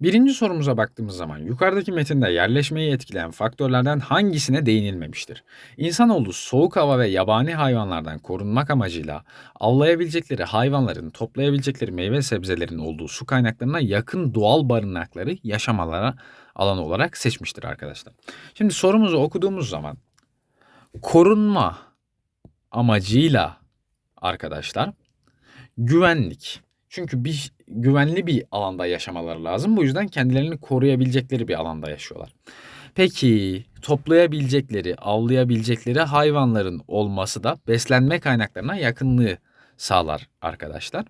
Birinci sorumuza baktığımız zaman yukarıdaki metinde yerleşmeyi etkileyen faktörlerden hangisine değinilmemiştir? İnsanoğlu soğuk hava ve yabani hayvanlardan korunmak amacıyla avlayabilecekleri hayvanların, toplayabilecekleri meyve sebzelerin olduğu su kaynaklarına yakın doğal barınakları yaşamalara alanı olarak seçmiştir arkadaşlar. Şimdi sorumuzu okuduğumuz zaman korunma amacıyla arkadaşlar güvenlik. Çünkü bir güvenli bir alanda yaşamaları lazım. Bu yüzden kendilerini koruyabilecekleri bir alanda yaşıyorlar. Peki toplayabilecekleri, avlayabilecekleri hayvanların olması da beslenme kaynaklarına yakınlığı sağlar arkadaşlar.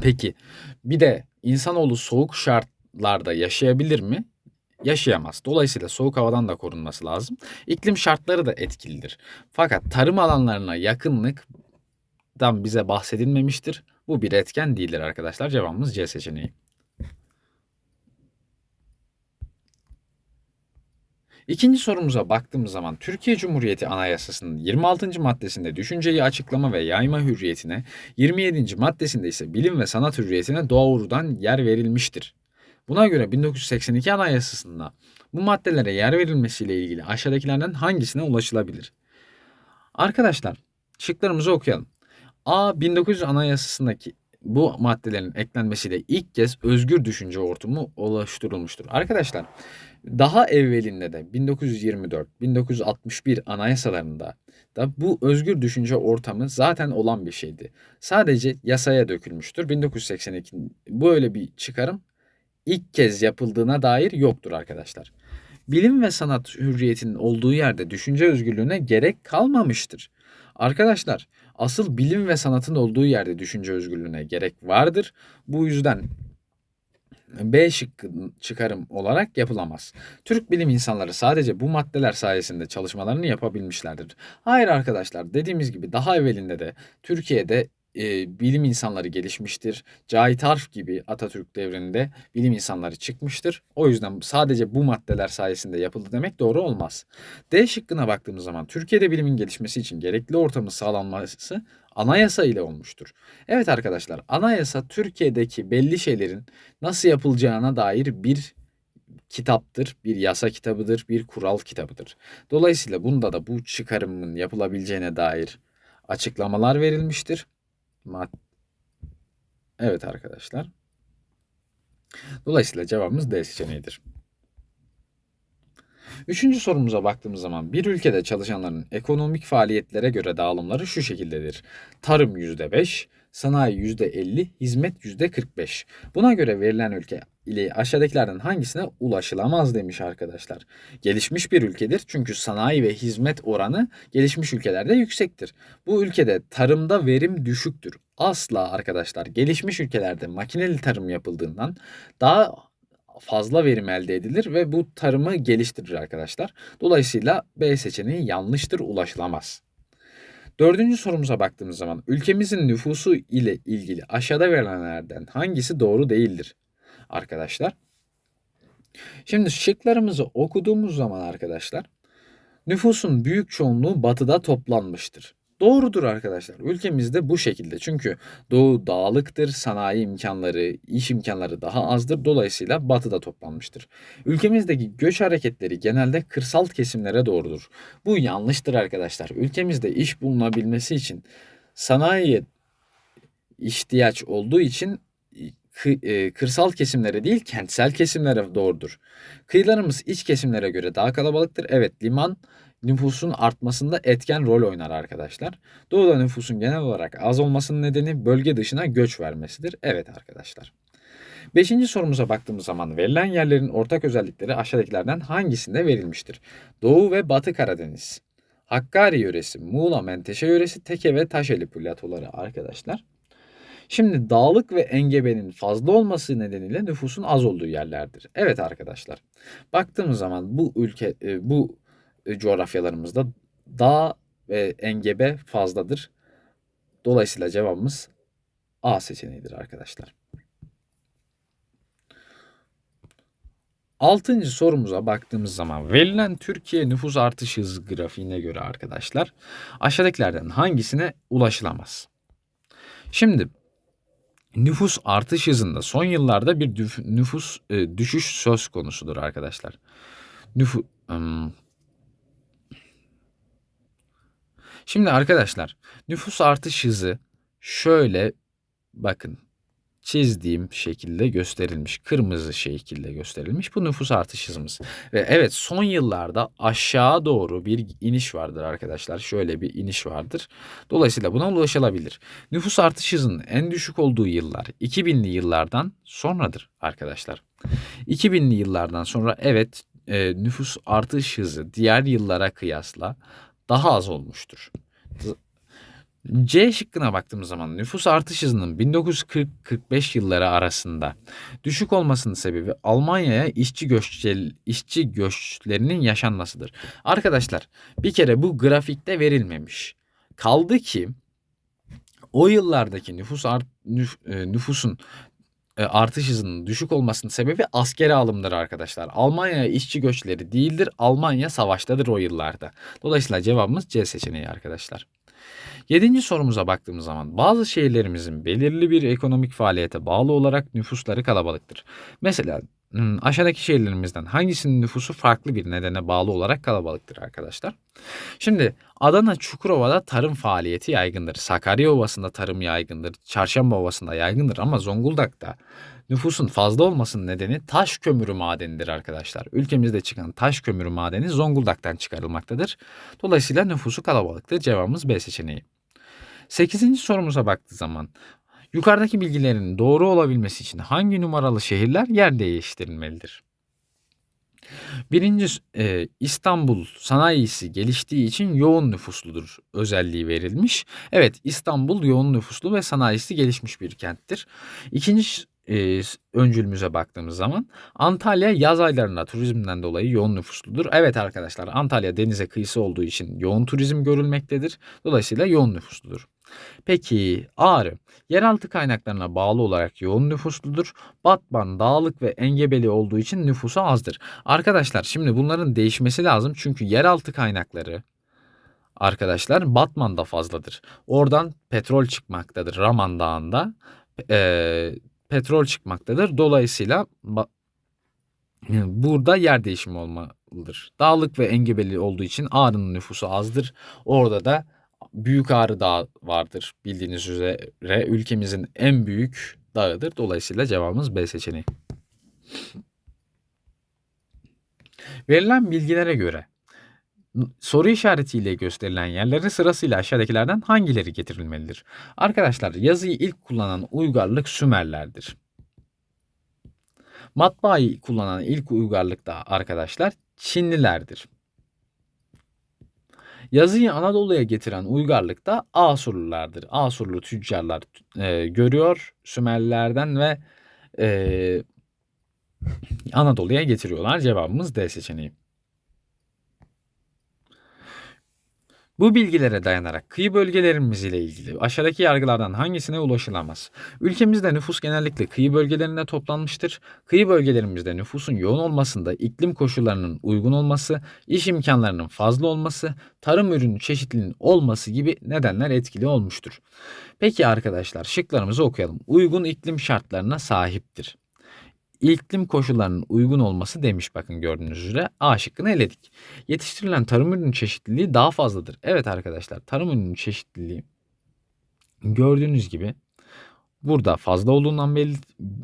Peki bir de insanoğlu soğuk şartlarda yaşayabilir mi? Yaşayamaz. Dolayısıyla soğuk havadan da korunması lazım. İklim şartları da etkilidir. Fakat tarım alanlarına yakınlıktan bize bahsedilmemiştir. Bu bir etken değildir arkadaşlar. Cevabımız C seçeneği. İkinci sorumuza baktığımız zaman Türkiye Cumhuriyeti Anayasası'nın 26. maddesinde düşünceyi açıklama ve yayma hürriyetine, 27. maddesinde ise bilim ve sanat hürriyetine doğrudan yer verilmiştir. Buna göre 1982 Anayasası'nda bu maddelere yer verilmesiyle ilgili aşağıdakilerden hangisine ulaşılabilir? Arkadaşlar şıklarımızı okuyalım. A 1900 Anayasası'ndaki bu maddelerin eklenmesiyle ilk kez özgür düşünce ortamı oluşturulmuştur. Arkadaşlar daha evvelinde de 1924, 1961 anayasalarında da bu özgür düşünce ortamı zaten olan bir şeydi. Sadece yasaya dökülmüştür. 1982 böyle bir çıkarım ilk kez yapıldığına dair yoktur arkadaşlar. Bilim ve sanat hürriyetinin olduğu yerde düşünce özgürlüğüne gerek kalmamıştır. Arkadaşlar asıl bilim ve sanatın olduğu yerde düşünce özgürlüğüne gerek vardır. Bu yüzden B şıkkı çıkarım olarak yapılamaz. Türk bilim insanları sadece bu maddeler sayesinde çalışmalarını yapabilmişlerdir. Hayır arkadaşlar dediğimiz gibi daha evvelinde de Türkiye'de e, bilim insanları gelişmiştir. Cahit Arf gibi Atatürk devrinde bilim insanları çıkmıştır. O yüzden sadece bu maddeler sayesinde yapıldı demek doğru olmaz. D şıkkına baktığımız zaman Türkiye'de bilimin gelişmesi için gerekli ortamın sağlanması anayasa ile olmuştur. Evet arkadaşlar anayasa Türkiye'deki belli şeylerin nasıl yapılacağına dair bir kitaptır, bir yasa kitabıdır, bir kural kitabıdır. Dolayısıyla bunda da bu çıkarımın yapılabileceğine dair açıklamalar verilmiştir. Mad evet arkadaşlar. Dolayısıyla cevabımız D seçeneğidir. Üçüncü sorumuza baktığımız zaman bir ülkede çalışanların ekonomik faaliyetlere göre dağılımları şu şekildedir. Tarım %5, sanayi %50, hizmet %45. Buna göre verilen ülke ile aşağıdakilerden hangisine ulaşılamaz demiş arkadaşlar. Gelişmiş bir ülkedir çünkü sanayi ve hizmet oranı gelişmiş ülkelerde yüksektir. Bu ülkede tarımda verim düşüktür. Asla arkadaşlar gelişmiş ülkelerde makineli tarım yapıldığından daha fazla verim elde edilir ve bu tarımı geliştirir arkadaşlar. Dolayısıyla B seçeneği yanlıştır, ulaşılamaz. Dördüncü sorumuza baktığımız zaman ülkemizin nüfusu ile ilgili aşağıda verilenlerden hangisi doğru değildir? Arkadaşlar. Şimdi şıklarımızı okuduğumuz zaman arkadaşlar nüfusun büyük çoğunluğu batıda toplanmıştır. Doğrudur arkadaşlar. Ülkemizde bu şekilde. Çünkü doğu dağlıktır, sanayi imkanları, iş imkanları daha azdır. Dolayısıyla batıda toplanmıştır. Ülkemizdeki göç hareketleri genelde kırsal kesimlere doğrudur. Bu yanlıştır arkadaşlar. Ülkemizde iş bulunabilmesi için sanayiye ihtiyaç olduğu için e, kırsal kesimlere değil kentsel kesimlere doğrudur. Kıyılarımız iç kesimlere göre daha kalabalıktır. Evet liman nüfusun artmasında etken rol oynar arkadaşlar. Doğuda nüfusun genel olarak az olmasının nedeni bölge dışına göç vermesidir. Evet arkadaşlar. Beşinci sorumuza baktığımız zaman verilen yerlerin ortak özellikleri aşağıdakilerden hangisinde verilmiştir? Doğu ve Batı Karadeniz, Hakkari yöresi, Muğla Menteşe yöresi, Teke ve Taşeli platoları arkadaşlar. Şimdi dağlık ve engebenin fazla olması nedeniyle nüfusun az olduğu yerlerdir. Evet arkadaşlar. Baktığımız zaman bu ülke e, bu coğrafyalarımızda dağ ve engebe fazladır. Dolayısıyla cevabımız A seçeneğidir arkadaşlar. Altıncı sorumuza baktığımız zaman verilen Türkiye nüfus artış hızı grafiğine göre arkadaşlar aşağıdakilerden hangisine ulaşılamaz? Şimdi Nüfus artış hızında son yıllarda bir nüfus e, düşüş söz konusudur arkadaşlar. Nüfu Im. Şimdi arkadaşlar nüfus artış hızı şöyle bakın çizdiğim şekilde gösterilmiş. Kırmızı şekilde gösterilmiş. Bu nüfus artış hızımız. Ve evet son yıllarda aşağı doğru bir iniş vardır arkadaşlar. Şöyle bir iniş vardır. Dolayısıyla buna ulaşılabilir. Nüfus artış hızının en düşük olduğu yıllar 2000'li yıllardan sonradır arkadaşlar. 2000'li yıllardan sonra evet e, nüfus artış hızı diğer yıllara kıyasla daha az olmuştur. C şıkkına baktığımız zaman nüfus artış hızının 1940-45 yılları arasında düşük olmasının sebebi Almanya'ya işçi göçleri, işçi göçlerinin yaşanmasıdır. Arkadaşlar bir kere bu grafikte verilmemiş. Kaldı ki o yıllardaki nüfus art, nüf, e, nüfusun artış hızının düşük olmasının sebebi askeri alımdır arkadaşlar. Almanya'ya işçi göçleri değildir. Almanya savaştadır o yıllarda. Dolayısıyla cevabımız C seçeneği arkadaşlar. Yedinci sorumuza baktığımız zaman bazı şehirlerimizin belirli bir ekonomik faaliyete bağlı olarak nüfusları kalabalıktır. Mesela hmm, aşağıdaki şehirlerimizden hangisinin nüfusu farklı bir nedene bağlı olarak kalabalıktır arkadaşlar? Şimdi Adana Çukurova'da tarım faaliyeti yaygındır. Sakarya Ovası'nda tarım yaygındır. Çarşamba Ovası'nda yaygındır ama Zonguldak'ta nüfusun fazla olmasının nedeni taş kömürü madenidir arkadaşlar. Ülkemizde çıkan taş kömürü madeni Zonguldak'tan çıkarılmaktadır. Dolayısıyla nüfusu kalabalıktır. Cevabımız B seçeneği. Sekizinci sorumuza baktığı zaman yukarıdaki bilgilerin doğru olabilmesi için hangi numaralı şehirler yer değiştirilmelidir? Birinci e, İstanbul sanayisi geliştiği için yoğun nüfusludur özelliği verilmiş. Evet İstanbul yoğun nüfuslu ve sanayisi gelişmiş bir kenttir. İkinci e, öncülümüze baktığımız zaman Antalya yaz aylarında turizmden dolayı yoğun nüfusludur. Evet arkadaşlar Antalya denize kıyısı olduğu için yoğun turizm görülmektedir. Dolayısıyla yoğun nüfusludur. Peki Ağrı yeraltı kaynaklarına bağlı olarak yoğun nüfusludur. Batman dağlık ve engebeli olduğu için nüfusu azdır. Arkadaşlar şimdi bunların değişmesi lazım çünkü yeraltı kaynakları arkadaşlar Batman'da fazladır. Oradan petrol çıkmaktadır Raman Dağı'nda. E, petrol çıkmaktadır. Dolayısıyla burada yer değişimi olmalıdır. Dağlık ve engebeli olduğu için Ağrı'nın nüfusu azdır. Orada da Büyük Ağrı Dağı vardır. Bildiğiniz üzere ülkemizin en büyük dağıdır. Dolayısıyla cevabımız B seçeneği. Verilen bilgilere göre soru işaretiyle gösterilen yerlere sırasıyla aşağıdakilerden hangileri getirilmelidir? Arkadaşlar yazıyı ilk kullanan uygarlık Sümerlerdir. Matbaayı kullanan ilk uygarlık da arkadaşlar Çinlilerdir. Yazıyı Anadolu'ya getiren uygarlık da Asurlulardır. Asurlu tüccarlar e, görüyor Sümerlilerden ve e, Anadolu'ya getiriyorlar. Cevabımız D seçeneği. Bu bilgilere dayanarak kıyı bölgelerimiz ile ilgili aşağıdaki yargılardan hangisine ulaşılamaz? Ülkemizde nüfus genellikle kıyı bölgelerinde toplanmıştır. Kıyı bölgelerimizde nüfusun yoğun olmasında iklim koşullarının uygun olması, iş imkanlarının fazla olması, tarım ürünü çeşitliliğinin olması gibi nedenler etkili olmuştur. Peki arkadaşlar şıklarımızı okuyalım. Uygun iklim şartlarına sahiptir iklim koşullarının uygun olması demiş bakın gördüğünüz üzere. A şıkkını eledik. Yetiştirilen tarım ürünü çeşitliliği daha fazladır. Evet arkadaşlar tarım ürünü çeşitliliği gördüğünüz gibi burada fazla olduğundan belli,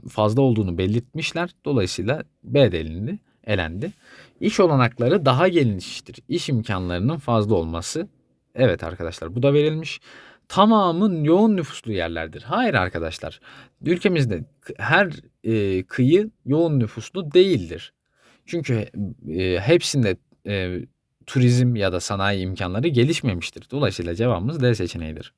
fazla olduğunu belirtmişler. Dolayısıyla B delindi, elendi. İş olanakları daha geniştir. İş imkanlarının fazla olması. Evet arkadaşlar bu da verilmiş tamamın yoğun nüfuslu yerlerdir. Hayır arkadaşlar. Ülkemizde her e, kıyı yoğun nüfuslu değildir. Çünkü e, hepsinde e, turizm ya da sanayi imkanları gelişmemiştir. Dolayısıyla cevabımız D seçeneğidir.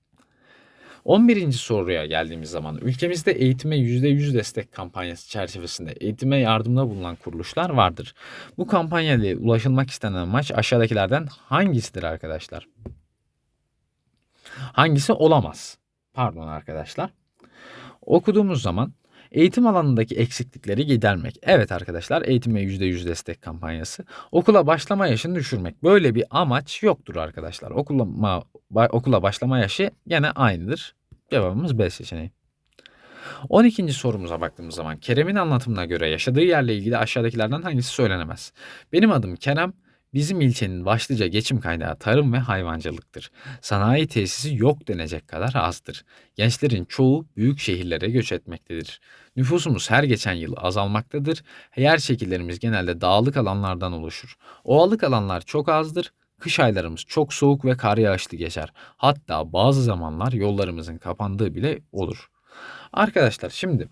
11. soruya geldiğimiz zaman ülkemizde eğitime %100 destek kampanyası çerçevesinde eğitime yardımda bulunan kuruluşlar vardır. Bu kampanyayla ulaşılmak istenen amaç aşağıdakilerden hangisidir arkadaşlar? Hangisi olamaz? Pardon arkadaşlar. Okuduğumuz zaman eğitim alanındaki eksiklikleri gidermek. Evet arkadaşlar eğitime %100 destek kampanyası. Okula başlama yaşını düşürmek. Böyle bir amaç yoktur arkadaşlar. Okula, okula başlama yaşı yine aynıdır. Cevabımız B seçeneği. 12. sorumuza baktığımız zaman Kerem'in anlatımına göre yaşadığı yerle ilgili aşağıdakilerden hangisi söylenemez? Benim adım Kerem, bizim ilçenin başlıca geçim kaynağı tarım ve hayvancılıktır. Sanayi tesisi yok denecek kadar azdır. Gençlerin çoğu büyük şehirlere göç etmektedir. Nüfusumuz her geçen yıl azalmaktadır. Yer şekillerimiz genelde dağlık alanlardan oluşur. Ovalık alanlar çok azdır. Kış aylarımız çok soğuk ve kar yağışlı geçer. Hatta bazı zamanlar yollarımızın kapandığı bile olur. Arkadaşlar şimdi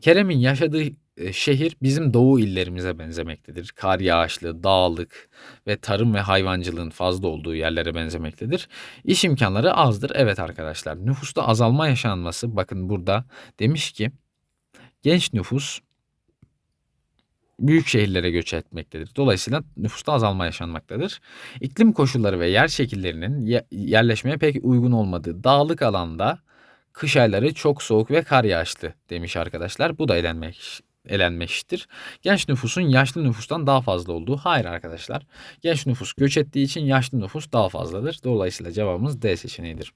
Kerem'in yaşadığı şehir bizim doğu illerimize benzemektedir. Kar yağışlı, dağlık ve tarım ve hayvancılığın fazla olduğu yerlere benzemektedir. İş imkanları azdır. Evet arkadaşlar nüfusta azalma yaşanması bakın burada demiş ki genç nüfus büyük şehirlere göç etmektedir. Dolayısıyla nüfusta azalma yaşanmaktadır. İklim koşulları ve yer şekillerinin yerleşmeye pek uygun olmadığı dağlık alanda kış ayları çok soğuk ve kar yağışlı demiş arkadaşlar. Bu da elenmek elenmiştir. Genç nüfusun yaşlı nüfustan daha fazla olduğu. Hayır arkadaşlar. Genç nüfus göç ettiği için yaşlı nüfus daha fazladır. Dolayısıyla cevabımız D seçeneğidir.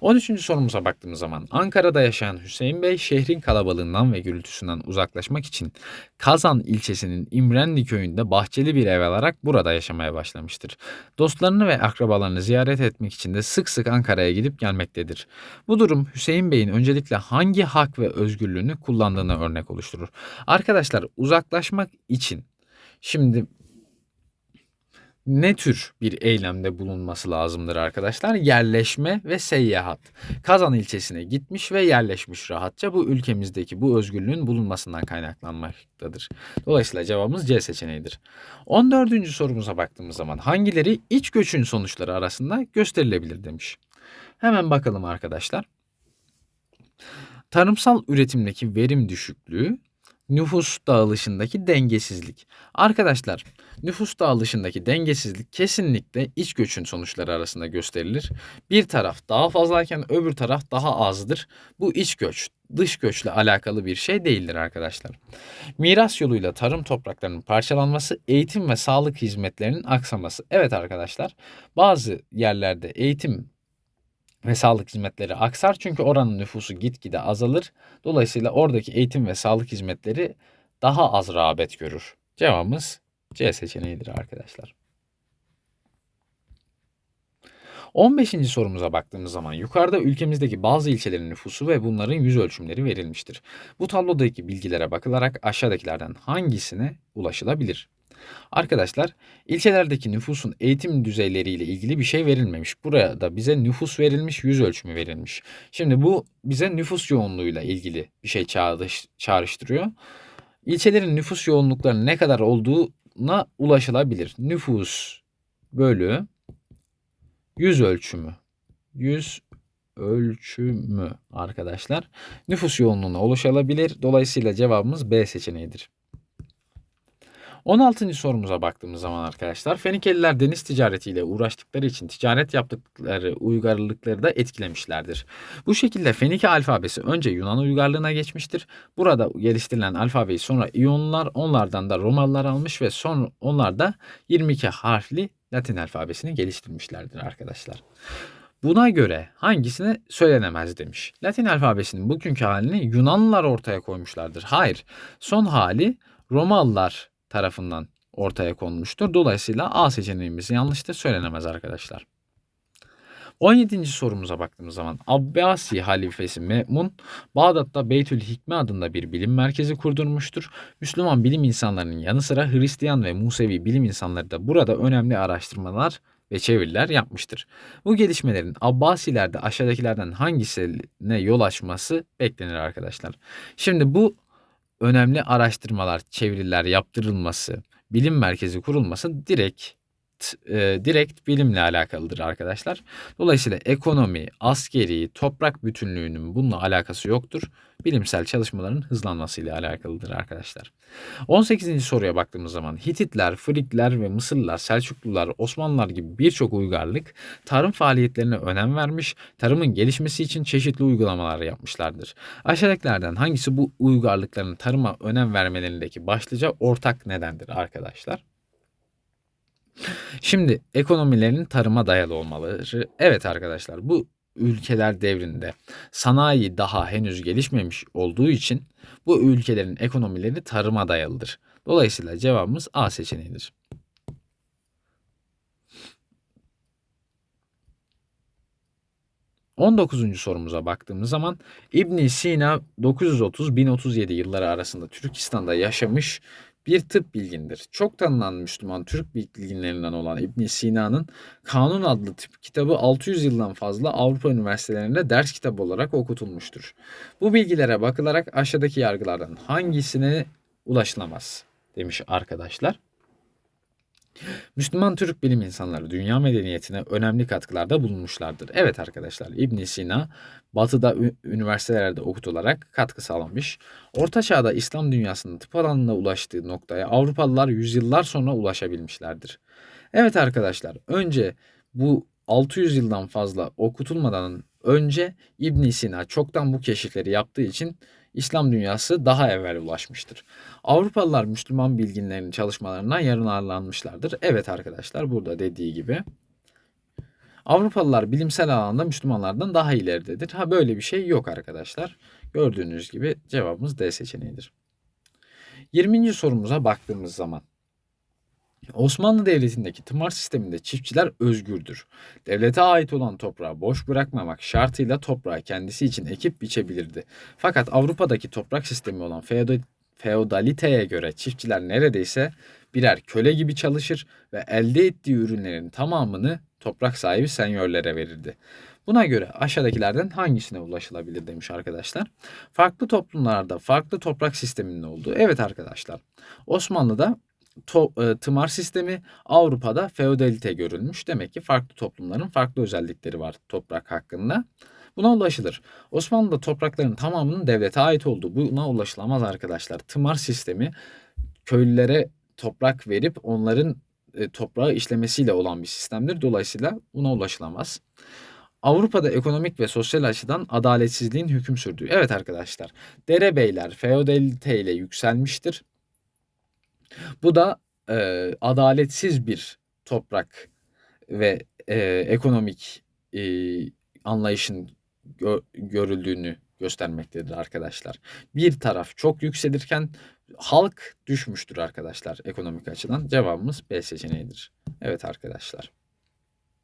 13. sorumuza baktığımız zaman Ankara'da yaşayan Hüseyin Bey şehrin kalabalığından ve gürültüsünden uzaklaşmak için Kazan ilçesinin İmrenli köyünde bahçeli bir ev alarak burada yaşamaya başlamıştır. Dostlarını ve akrabalarını ziyaret etmek için de sık sık Ankara'ya gidip gelmektedir. Bu durum Hüseyin Bey'in öncelikle hangi hak ve özgürlüğünü kullandığına örnek oluşturur. Arkadaşlar uzaklaşmak için şimdi ne tür bir eylemde bulunması lazımdır arkadaşlar? Yerleşme ve seyyahat. Kazan ilçesine gitmiş ve yerleşmiş rahatça. Bu ülkemizdeki bu özgürlüğün bulunmasından kaynaklanmaktadır. Dolayısıyla cevabımız C seçeneğidir. 14. sorumuza baktığımız zaman hangileri iç göçün sonuçları arasında gösterilebilir demiş. Hemen bakalım arkadaşlar. Tarımsal üretimdeki verim düşüklüğü, nüfus dağılışındaki dengesizlik. Arkadaşlar nüfus dağılışındaki dengesizlik kesinlikle iç göçün sonuçları arasında gösterilir. Bir taraf daha fazlayken öbür taraf daha azdır. Bu iç göç dış göçle alakalı bir şey değildir arkadaşlar. Miras yoluyla tarım topraklarının parçalanması, eğitim ve sağlık hizmetlerinin aksaması. Evet arkadaşlar bazı yerlerde eğitim ve sağlık hizmetleri aksar çünkü oranın nüfusu gitgide azalır. Dolayısıyla oradaki eğitim ve sağlık hizmetleri daha az rağbet görür. Cevabımız C seçeneğidir arkadaşlar. 15. sorumuza baktığımız zaman yukarıda ülkemizdeki bazı ilçelerin nüfusu ve bunların yüz ölçümleri verilmiştir. Bu tablodaki bilgilere bakılarak aşağıdakilerden hangisine ulaşılabilir? Arkadaşlar ilçelerdeki nüfusun eğitim düzeyleriyle ilgili bir şey verilmemiş. Buraya da bize nüfus verilmiş, yüz ölçümü verilmiş. Şimdi bu bize nüfus yoğunluğuyla ilgili bir şey çağrış, çağrıştırıyor. İlçelerin nüfus yoğunluklarının ne kadar olduğuna ulaşılabilir. Nüfus bölü yüz ölçümü. Yüz ölçümü arkadaşlar. Nüfus yoğunluğuna ulaşılabilir. Dolayısıyla cevabımız B seçeneğidir. 16. sorumuza baktığımız zaman arkadaşlar Fenikeliler deniz ticaretiyle uğraştıkları için ticaret yaptıkları uygarlıkları da etkilemişlerdir. Bu şekilde Fenike alfabesi önce Yunan uygarlığına geçmiştir. Burada geliştirilen alfabeyi sonra İyonlular onlardan da Romalılar almış ve son onlar da 22 harfli Latin alfabesini geliştirmişlerdir arkadaşlar. Buna göre hangisine söylenemez demiş. Latin alfabesinin bugünkü halini Yunanlılar ortaya koymuşlardır. Hayır. Son hali Romalılar tarafından ortaya konmuştur. Dolayısıyla A seçeneğimiz yanlıştır söylenemez arkadaşlar. 17. sorumuza baktığımız zaman Abbasi halifesi Me'mun Bağdat'ta Beytül Hikme adında bir bilim merkezi kurdurmuştur. Müslüman bilim insanlarının yanı sıra Hristiyan ve Musevi bilim insanları da burada önemli araştırmalar ve çeviriler yapmıştır. Bu gelişmelerin Abbasilerde aşağıdakilerden hangisine yol açması beklenir arkadaşlar. Şimdi bu önemli araştırmalar, çeviriler yaptırılması, bilim merkezi kurulması direkt e, direkt bilimle alakalıdır arkadaşlar. Dolayısıyla ekonomi, askeri, toprak bütünlüğünün bununla alakası yoktur. Bilimsel çalışmaların hızlanmasıyla alakalıdır arkadaşlar. 18. soruya baktığımız zaman Hititler, Frikler ve Mısırlılar, Selçuklular, Osmanlılar gibi birçok uygarlık tarım faaliyetlerine önem vermiş, tarımın gelişmesi için çeşitli uygulamalar yapmışlardır. Aşağıdakilerden hangisi bu uygarlıkların tarıma önem vermelerindeki başlıca ortak nedendir arkadaşlar? Şimdi ekonomilerin tarıma dayalı olmaları. Evet arkadaşlar bu ülkeler devrinde sanayi daha henüz gelişmemiş olduğu için bu ülkelerin ekonomileri tarıma dayalıdır. Dolayısıyla cevabımız A seçeneğidir. 19. sorumuza baktığımız zaman İbn Sina 930-1037 yılları arasında Türkistan'da yaşamış bir tıp bilgindir. Çok tanınan Müslüman Türk bilginlerinden olan İbn Sina'nın Kanun adlı tıp kitabı 600 yıldan fazla Avrupa üniversitelerinde ders kitabı olarak okutulmuştur. Bu bilgilere bakılarak aşağıdaki yargılardan hangisine ulaşılamaz demiş arkadaşlar. Müslüman Türk bilim insanları dünya medeniyetine önemli katkılarda bulunmuşlardır. Evet arkadaşlar İbn Sina batıda üniversitelerde okutularak katkı sağlamış. Orta çağda İslam dünyasının tıp alanına ulaştığı noktaya Avrupalılar yüzyıllar sonra ulaşabilmişlerdir. Evet arkadaşlar önce bu 600 yıldan fazla okutulmadan önce İbn Sina çoktan bu keşifleri yaptığı için İslam dünyası daha evvel ulaşmıştır. Avrupalılar Müslüman bilginlerin çalışmalarından yararlanmışlardır. Evet arkadaşlar burada dediği gibi. Avrupalılar bilimsel alanda Müslümanlardan daha ileridedir. Ha böyle bir şey yok arkadaşlar. Gördüğünüz gibi cevabımız D seçeneğidir. 20. sorumuza baktığımız zaman Osmanlı Devleti'ndeki tımar sisteminde çiftçiler özgürdür. Devlete ait olan toprağı boş bırakmamak şartıyla toprağı kendisi için ekip biçebilirdi. Fakat Avrupa'daki toprak sistemi olan feodaliteye göre çiftçiler neredeyse birer köle gibi çalışır ve elde ettiği ürünlerin tamamını toprak sahibi senyörlere verirdi. Buna göre aşağıdakilerden hangisine ulaşılabilir demiş arkadaşlar. Farklı toplumlarda farklı toprak sisteminin olduğu. Evet arkadaşlar Osmanlı'da to, e, tımar sistemi Avrupa'da feodalite görülmüş. Demek ki farklı toplumların farklı özellikleri var toprak hakkında. Buna ulaşılır. Osmanlı'da toprakların tamamının devlete ait olduğu buna ulaşılamaz arkadaşlar. Tımar sistemi köylülere toprak verip onların e, toprağı işlemesiyle olan bir sistemdir. Dolayısıyla buna ulaşılamaz. Avrupa'da ekonomik ve sosyal açıdan adaletsizliğin hüküm sürdüğü. Evet arkadaşlar, derebeyler feodalite ile yükselmiştir. Bu da e, adaletsiz bir toprak ve e, ekonomik e, anlayışın gö- görüldüğünü göstermektedir arkadaşlar. Bir taraf çok yükselirken halk düşmüştür arkadaşlar ekonomik açıdan. Cevabımız B seçeneğidir. Evet arkadaşlar.